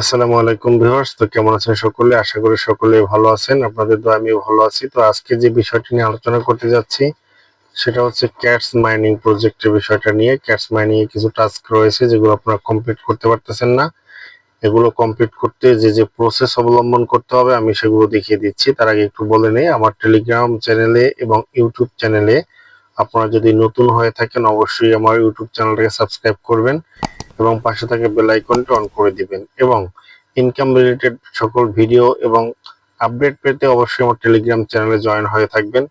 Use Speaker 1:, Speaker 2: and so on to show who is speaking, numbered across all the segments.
Speaker 1: আসসালামু আলাইকুম ভিউয়ার্স, তো কেমন আছেন সকলে? আশা করি সকলে ভালো আছেন, আপনাদের তো আমিও ভালো আছি। তো আজকে যে বিষয়টি নিয়ে আলোচনা করতে যাচ্ছি, সেটা হচ্ছে ক্যাটস মাইনিং প্রজেক্টের বিষয়টা নিয়ে। ক্যাটস মাইনিং কিছু টাস্ক রয়েছে যেগুলো আপনারা কমপ্লিট করতে পারতেছেন না। এগুলো কমপ্লিট করতে যে যে প্রসেস অবলম্বন করতে হবে, আমি সেগুলো দেখিয়ে দিচ্ছি। তার আগে একটু বলে নেই, আমার টেলিগ্রাম চ্যানেলে এবং ইউটিউব চ্যানেলে আপনারা যদি নতুন হয়ে থাকেন, অবশ্যই আমার ইউটিউব চ্যানেলটাকে সাবস্ক্রাইব করবেন। এবং পাশে থাকা বেল আইকনটি অন করে দিবেন এবং ইনকাম রিলেটেড সকল ভিডিও এবং আপডেট পেতে অবশ্যই আমার টেলিগ্রাম চ্যানেলে জয়েন হয়ে থাকবেন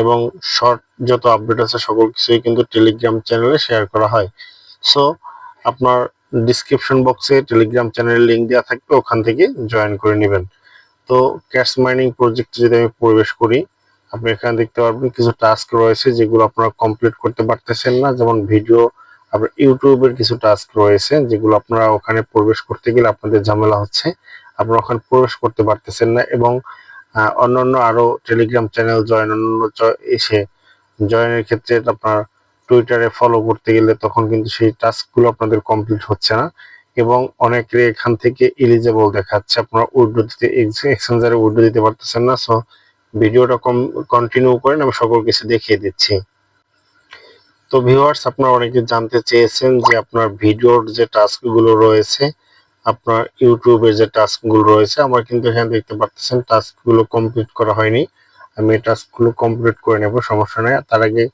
Speaker 1: এবং শর্ট যত আপডেট আছে সকল কিছুই কিন্তু টেলিগ্রাম চ্যানেলে শেয়ার করা হয়। সো আপনার ডিসক্রিপশন বক্সে টেলিগ্রাম চ্যানেলের লিঙ্ক দেওয়া থাকবে, ওখান থেকে জয়েন করে নেবেন। তো ক্যাশ মাইনিং প্রজেক্টে যদি আমি প্রবেশ করি, আপনি এখানে দেখতে পারবেন কিছু টাস্ক রয়েছে যেগুলো আপনারা কমপ্লিট করতে পারতেছেন না, যেমন ভিডিও আপনার ইউটিউবের কিছু টাস্ক রয়েছে, যেগুলো আপনারা ওখানে প্রবেশ করতে গেলে আপনাদের ঝামেলা হচ্ছে। আপনারা ওখানে প্রবেশ করতে পারতেছেন না এবং অন্যান্য আরও টেলিগ্রাম চ্যানেল জয়েন অন্যান্য এসে জয়েনের ক্ষেত্রে আপনার টুইটারে ফলো করতে গেলে তখন কিন্তু সেই টাস্কগুলো আপনাদের কমপ্লিট হচ্ছে না এবং অনেকের এখান থেকে এলিজেবল দেখাচ্ছে। আপনারা উইড্রো দিতে এক্সচেঞ্জারে উইড্রো দিতে পারতেছেন না সো ভিডিওটা কম কন্টিনিউ করেন, আমি সকল কিছু দেখিয়ে দিচ্ছি। তো ভিউয়ার্স আপনারা অনেকে জানতে চেয়েছেন যে আপনার ভিডিওর যে টাস্কগুলো রয়েছে, আপনার ইউটিউবের যে টাস্কগুলো রয়েছে, আমার কিন্তু এখানে দেখতে পাচ্ছেন টাস্কগুলো কমপ্লিট করা হয়নি। আমি এই টাস্কগুলো কমপ্লিট করে নেব, সমস্যা নেই। তার আগে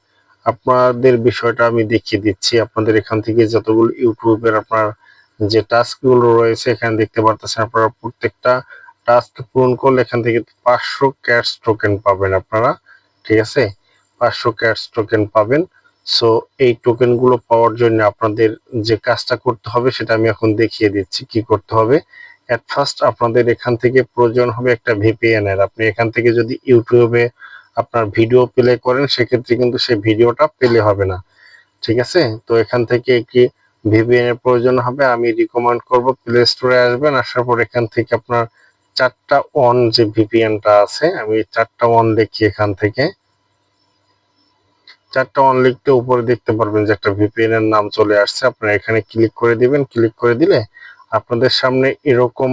Speaker 1: আপনাদের বিষয়টা আমি দেখিয়ে দিচ্ছি। আপনাদের এখান থেকে যতগুলো ইউটিউবের আপনার যে টাস্কগুলো রয়েছে, এখানে দেখতে পারতেছেন আপনারা প্রত্যেকটা টাস্ক পূরণ করলে এখান থেকে পাঁচশো ক্যাশ টোকেন পাবেন আপনারা, ঠিক আছে? পাঁচশো ক্যাশ টোকেন পাবেন। সো এই টোকেনগুলো পাওয়ার জন্য আপনাদের যে কাজটা করতে হবে সেটা আমি এখন দেখিয়ে দিচ্ছি কি করতে হবে। এট ফার্স্ট আপনাদের এখান থেকে প্রয়োজন হবে একটা ভিপিএন এর। আপনি এখান থেকে যদি ইউটিউবে আপনার ভিডিও প্লে করেন, সেক্ষেত্রে কিন্তু সেই ভিডিওটা প্লে হবে না। ঠিক আছে? তো এখান থেকে কি ভিপিএন এর প্রয়োজন হবে? আমি রিকমেন্ড করব প্লে স্টোরে আসবেন, আসার পর এখান থেকে আপনার চারটা অন যে ভিপিএনটা আছে, আমি চারটা অন দেখি এখান থেকে। চারটা অন লিখতে উপরে দেখতে পারবেন যে একটা ভিপিএন এর নাম চলে আসছে। আপনারা এখানে ক্লিক করে দিবেন। ক্লিক করে দিলে আপনাদের সামনে এরকম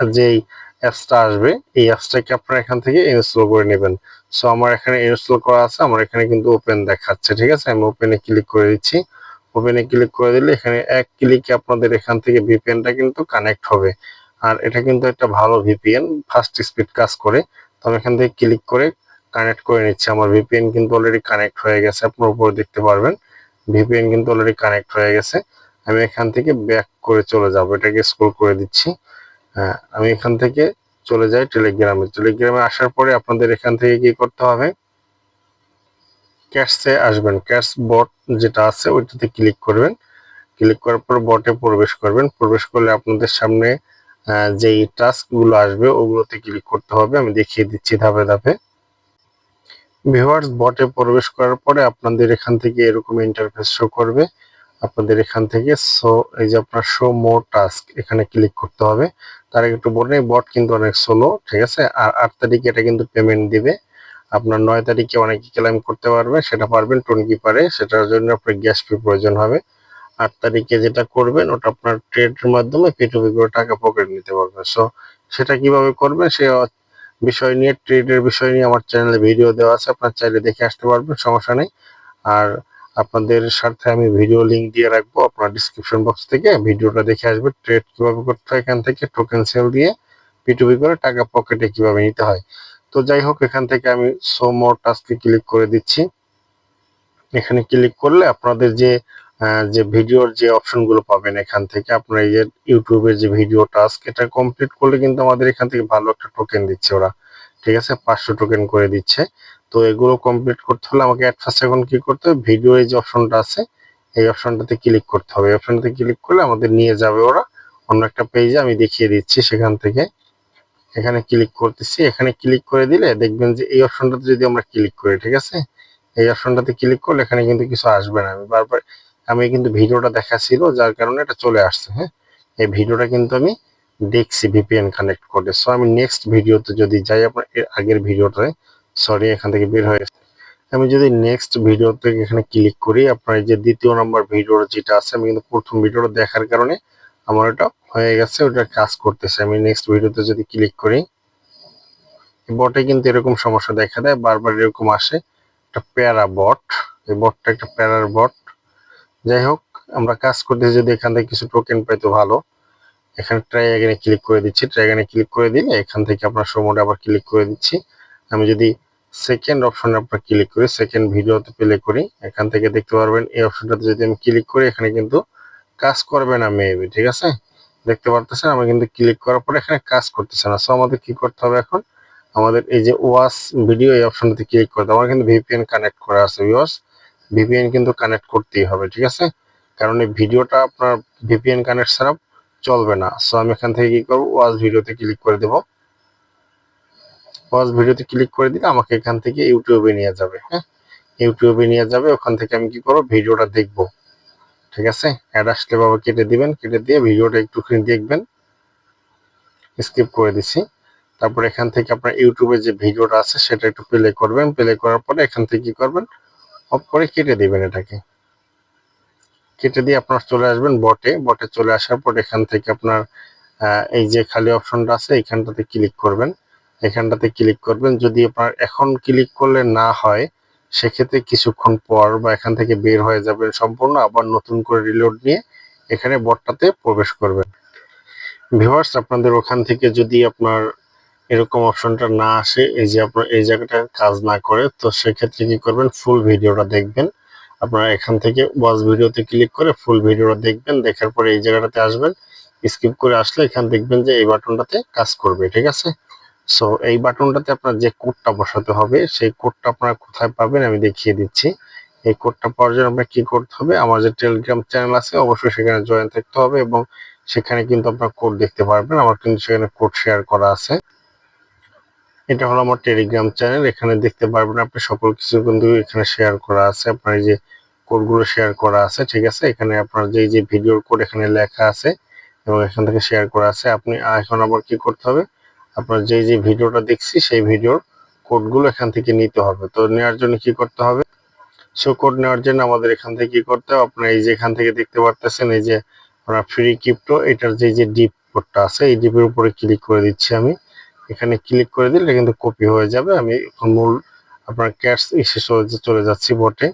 Speaker 1: যেই অ্যাপসটা আসবে, এই অ্যাপসটাকে আপনারা এখান থেকে ইনস্টল করে নেবেন। সো আমার এখানে ইনস্টল করা আছে। আমার এখানে কিন্তু ওপেন দেখাচ্ছে, ঠিক আছে? আমি ওপেনে ক্লিক করে দিচ্ছি। ওপেনে ক্লিক করে দিলে এখানে এক ক্লিকে আপনাদের এখান থেকে ভিপিএনটা কিন্তু কানেক্ট হবে। আর এটা কিন্তু একটা ভালো ভিপিএন ফাস্ট স্পিড কাজ করে। তো আমি এখান থেকে ক্লিক করে কানেক্ট করে নিচ্ছি। আমার ভিপিএন কিন্তু অলরেডি কানেক্ট হয়ে গেছে আপনার উপরে দেখতে পারবেন। ভিপিএন কিন্তু অলরেডি কানেক্ট হয়ে গেছে। আমি এখান থেকে ব্যাক করে চলে যাব এটাকে স্ক্রল করে দিচ্ছি। হ্যাঁ আমি এখান থেকে চলে যাই টেলিগ্রামে টেলিগ্রামে আসার পরে আপনাদের এখান থেকে কি করতে হবে? ক্যাশে আসবেন। ক্যাশ বট যেটা আছে ওইটাতে ক্লিক করবেন। ক্লিক করার পর বটে প্রবেশ করবেন। প্রবেশ করলে আপনাদের সামনে আহ, যেই টাস্ক আসবে ওগুলোতে ক্লিক করতে হবে। আমি দেখিয়ে দিচ্ছি ধাপে ধাপে। ভিউয়ার্স বটে প্রবেশ করার পরে আপনাদের এখান থেকে এরকম ইন্টারফেস শো করবে। আপনাদের এখান থেকে সো এই যে আপনার শো মোর টাস্ক এখানে ক্লিক করতে হবে। তার আগে একটু বলে বট কিন্তু অনেক স্লো ঠিক আছে? আর আট তারিখে এটা কিন্তু পেমেন্ট দিবে। আপনার নয় তারিখে অনেকে ক্লেম করতে পারবে, সেটা পারবেন টোনকি পারে সেটার জন্য আপনার গ্যাস ফি প্রয়োজন হবে। আট তারিখে যেটা করবেন, ওটা আপনার ট্রেডের মাধ্যমে পেটুপি করে টাকা পকেট নিতে পারবেন। সো সেটা কীভাবে করবেন, সে বিষয় নিয়ে, ট্রেডের বিষয় নিয়ে আমার চ্যানেলে ভিডিও দেওয়া আছে, আপনার চাইলে দেখে আসতে পারবেন, সমস্যা নেই। আর আপনাদের সাথে আমি ভিডিও লিংক দিয়ে রাখব, আপনার ডিসক্রিপশন বক্স থেকে ভিডিওটা দেখে আসবে ট্রেড কীভাবে করতে হয়, এখান থেকে টোকেন সেল দিয়ে পিটুপি করে টাকা পকেটে কীভাবে নিতে হয়। তো যাই হোক, এখান থেকে আমি সো মোর টাস্কে ক্লিক করে দিচ্ছি। এখানে ক্লিক করলে আপনাদের যে যে ভিডিওর যে অপশনগুলো পাবেন এখান থেকে, আপনার এই যে ইউটিউবের যে ভিডিও টাস্ক, এটা কমপ্লিট করলে কিন্তু আমাদের এখান থেকে ভালো একটা টোকেন দিচ্ছে ওরা। ঠিক আছে? পাঁচশো টোকেন করে দিচ্ছে। তো এগুলো কমপ্লিট করতে হলে আমাকে অ্যাট ফার্স্ট এখন কি করতে হবে? ভিডিও এই যে অপশনটা আছে, এই অপশনটাতে ক্লিক করতে হবে। অপশনটাতে ক্লিক করলে আমাদের নিয়ে যাবে ওরা। অন্য একটা পেজে আমি দেখিয়ে দিচ্ছি সেখান থেকে। এখানে ক্লিক করতেছি। এখানে ক্লিক করে দিলে দেখবেন যে এই অপশনটাতে যদি আমরা ক্লিক করি, ঠিক আছে? এই অপশনটাতে ক্লিক করলে এখানে কিন্তু কিছু আসবে না। আমি বারবার আমি কিন্তু ভিডিওটা দেখা ছিল যার কারণে এটা চলে আসছে হ্যাঁ? এই ভিডিওটা কিন্তু আমি দেখছি ভিপিএন কানেক্ট করে। সো আমি নেক্সট ভিডিওতে যদি যাই, আপনার এর আগের ভিডিওটায় সরি এখান থেকে বের হয়ে। আমি যদি নেক্সট ভিডিওতে এখানে ক্লিক করি, আপনার যে দ্বিতীয় নম্বর ভিডিওর যেটা আছে, আমি কিন্তু প্রথম ভিডিওটা দেখার কারণে আমার ওটা হয়ে গেছে, ওটা কাজ করতেছে। আমি নেক্সট ভিডিওতে যদি ক্লিক করি বটে কিন্তু এরকম সমস্যা দেখা দেয়, বারবার এরকম আসে। একটা প্যারা বট এই বটটা একটা প্যারার বট যাই হোক, আমরা কাজ করতে যদি এখান থেকে কিছু টোকেন পাই তো ভালো। এখানে ট্রাই এখানে ক্লিক করে দিচ্ছি। ট্রাই এখানে ক্লিক করে দিলে এখান থেকে আপনার সময় আবার ক্লিক করে দিচ্ছি। আমি যদি সেকেন্ড অপশনে আপনার ক্লিক করি সেকেন্ড ভিডিওতে প্লে করি, এখান থেকে দেখতে পারবেন এই অপশনটাতে যদি আমি ক্লিক করি, এখানে কিন্তু কাজ করবে না মেবি ঠিক আছে? দেখতে পারতেছেন? আমি কিন্তু ক্লিক করার পরে এখানে কাজ করতেছে না। সো আমাদের কি করতে হবে এখন? আমাদের এই যে ওয়াস ভিডিও এই অপশনটাতে ক্লিক করতে আমার কিন্তু ভিপিএন কানেক্ট করা আছে ভিউয়ার্স ভিপিএন কিন্তু কানেক্ট করতেই হবে, ঠিক আছে? কারণ এই ভিডিওটা আপনার ভিপিএন কানেক্ট ছাড়া চলবে না। সো আমি এখান থেকে কি করব? ওয়াজ ভিডিওতে ক্লিক করে দেব। ওয়াজ ভিডিওতে ক্লিক করে দিলে আমাকে এখান থেকে ইউটিউবে নিয়ে যাবে হ্যাঁ? ইউটিউবে নিয়ে যাবে, ওখান থেকে আমি কি করব? ভিডিওটা দেখব, ঠিক আছে? অ্যাড আসলে বাবা কেটে দিবেন, কেটে দিয়ে ভিডিওটা একটুখানি দেখবেন। স্কিপ করে দিছি। তারপর এখান থেকে আপনার ইউটিউবে যে ভিডিওটা আছে, সেটা একটু প্লে করবেন। প্লে করার পরে এখান থেকে কি করবেন? অফ করে কেটে দিবেন এটাকে। কেটে দিয়ে আপনার চলে আসবেন বটে। বটে চলে আসার পর এখান থেকে আপনার এই যে খালি অপশনটা আছে, এখানটাতে ক্লিক করবেন। এখানটাতে ক্লিক করবেন। যদি আপনার এখন ক্লিক করলে না হয়, সেক্ষেত্রে কিছুক্ষণ পর বা এখান থেকে বের হয়ে যাবেন সম্পূর্ণ, আবার নতুন করে রিলোড নিয়ে এখানে বটটাতে প্রবেশ করবেন। ভিউয়ার্স, আপনাদের ওখান থেকে যদি আপনার এরকম অপশনটা না আসে, এই যে আপনার এই জায়গাটা কাজ না করে, তো সেক্ষেত্রে কি করবেন? ফুল ভিডিওটা দেখবেন। আপনারা এখান থেকে ওয়াজ ভিডিওতে ক্লিক করে ফুল ভিডিওটা দেখবেন, দেখার পরে এই জায়গাটাতে আসবেন। স্কিপ করে আসলে এখান দেখবেন যে এই বাটনটাতে কাজ করবে, ঠিক আছে? সো এই বাটনটাতে আপনার যে কোডটা বসাতে হবে, সেই কোডটা আপনারা কোথায় পাবেন আমি দেখিয়ে দিচ্ছি। এই কোডটা পাওয়ার জন্য আপনার কি করতে হবে? আমার যে টেলিগ্রাম চ্যানেল আছে, অবশ্যই সেখানে জয়েন থাকতে হবে এবং সেখানে কিন্তু আপনার কোড দেখতে পারবেন। আমার কিন্তু সেখানে কোড শেয়ার করা আছে। এটা হলো আমার টেলিগ্রাম চ্যানেল এখানে দেখতে পারবেন আপনি সকল কিছু কিন্তু এখানে শেয়ার করা আছে, আপনার যে কোডগুলো শেয়ার করা আছে, ঠিক আছে? এখানে আপনার যে যে ভিডিওর কোড এখানে লেখা আছে এবং এখান থেকে শেয়ার করা আছে। আপনি এখন আবার কি করতে হবে? আপনার যে যে ভিডিওটা দেখছি, সেই ভিডিওর কোডগুলো এখান থেকে নিতে হবে। তো নেওয়ার জন্য কি করতে হবে? সো কোড নেওয়ার জন্য আমাদের এখান থেকে কি করতে হবে? আপনার এই যে এখান থেকে দেখতে পারতেছেন, এই যে আপনার ফ্রি ক্রিপ্টো এটার যে যে ডিপ কোডটা আছে, এই ডিপের উপরে ক্লিক করে দিচ্ছি আমি। এখানে ক্লিক করে দিলে কিন্তু কপি হয়ে যাবে। আমি এখন মূল আপনার ক্যাশ এসে চলে যাচ্ছি বটে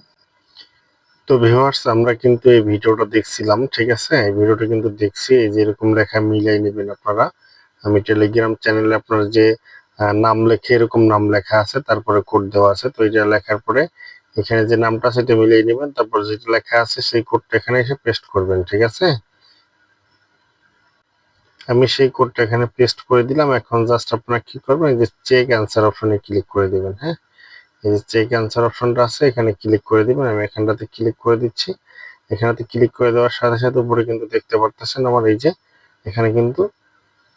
Speaker 1: তো ভিউয়ার্স আমরা কিন্তু এই ভিডিওটা দেখছিলাম, ঠিক আছে? এই ভিডিওটা কিন্তু দেখছি, এই যে এরকম লেখা মিলাই নেবেন আপনারা। আমি টেলিগ্রাম চ্যানেলে আপনার যে নাম লেখে এরকম নাম লেখা আছে, তারপরে কোড দেওয়া আছে, তো এটা লেখার পরে এখানে যে নামটা সেটা মিলিয়ে নেবেন। তারপর যেটা লেখা আছে, সেই কোডটা এখানে এসে পেস্ট করবেন, ঠিক আছে? আমি সেই কোডটা এখানে পেস্ট করে দিলাম। এখন জাস্ট আপনারা কি করবেন, এই যে চেক অ্যান্সার অপশনে ক্লিক করে দিবেন হ্যাঁ? এই যে চেক অ্যান্সার অপশনটা আছে, এখানে ক্লিক করে দিবেন। আমি এখানটাতে ক্লিক করে দিচ্ছি। এখানেতে ক্লিক করে দেওয়ার সাথে সাথে উপরে কিন্তু দেখতে পারতেছেন আমার এই যে, এখানে কিন্তু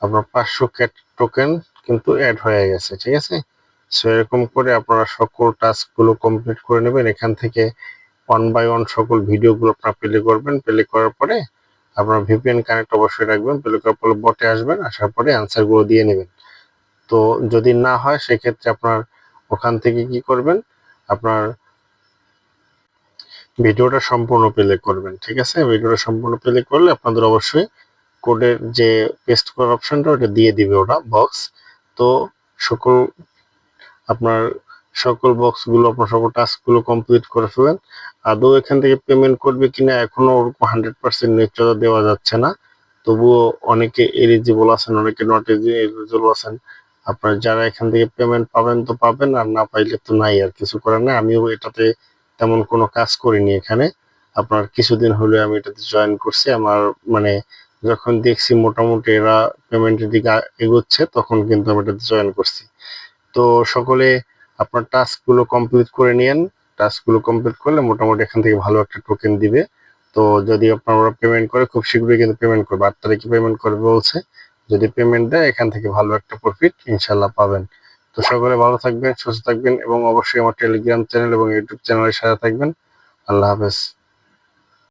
Speaker 1: আপনার পাঁচশো ক্যাট টোকেন কিন্তু অ্যাড হয়ে গেছে, ঠিক আছে? সো এরকম করে আপনারা সকল টাস্কগুলো কমপ্লিট করে নেবেন। এখান থেকে ওয়ান বাই ওয়ান সকল ভিডিওগুলো আপনারা প্লে করবেন। প্লে করার পরে আপনার ভিপিএন কানেক্ট অবশ্যই রাখবেন প্লে করার পরে বটে আসবেন, আসার পরে অ্যান্সারগুলো দিয়ে নেবেন। তো যদি না হয়, সেক্ষেত্রে আপনার ওখান থেকে কি করবেন? আপনার ভিডিওটা সম্পূর্ণ প্লে করবেন, ঠিক আছে? ভিডিওটা সম্পূর্ণ প্লে করলে আপনাদের অবশ্যই কোডের যে পেস্ট করার অপশনটা ওটা দিয়ে দিবে ওটা বক্স তো সকল আপনার সকল বক্সগুলো আপনার সকল টাস্কগুলো কমপ্লিট করে ফেলেন। আদৌ এখান থেকে পেমেন্ট করবে কিনা এখনও ওরকম হান্ড্রেড পার্সেন্ট নিশ্চয়তা দেওয়া যাচ্ছে না। তবুও অনেকে এলিজিবল আছেন, অনেকে নট এলিজিবল আছেন। আপনার যারা এখান থেকে পেমেন্ট পাবেন তো পাবেন, আর না পাইলে তো নাই, আর কিছু করার নাই। আমিও এটাতে তেমন কোনো কাজ করিনি এখানে। আপনার কিছুদিন হলে আমি এটাতে জয়েন করছি। আমার মানে যখন দেখছি মোটামুটি এরা পেমেন্টের দিকে এগোচ্ছে, তখন কিন্তু আমি এটাতে জয়েন করছি। তো সকলে আপনার টাস্কগুলো কমপ্লিট করে নিয়েন। টাস্কগুলো কমপ্লিট করলে মোটামুটি এখান থেকে ভালো একটা টোকেন দিবে। তো যদি আপনারা পেমেন্ট করে, খুব শীঘ্রই কিন্তু পেমেন্ট করবে। আট তারিখে পেমেন্ট করবে বলছে। যদি পেমেন্ট দেয়, এখান থেকে ভালো একটা প্রফিট ইনশাল্লাহ পাবেন। তো সকলে ভালো থাকবেন, সুস্থ থাকবেন এবং অবশ্যই আমার টেলিগ্রাম চ্যানেল এবং ইউটিউব চ্যানেলের সাথে থাকবেন। আল্লাহ হাফেজ।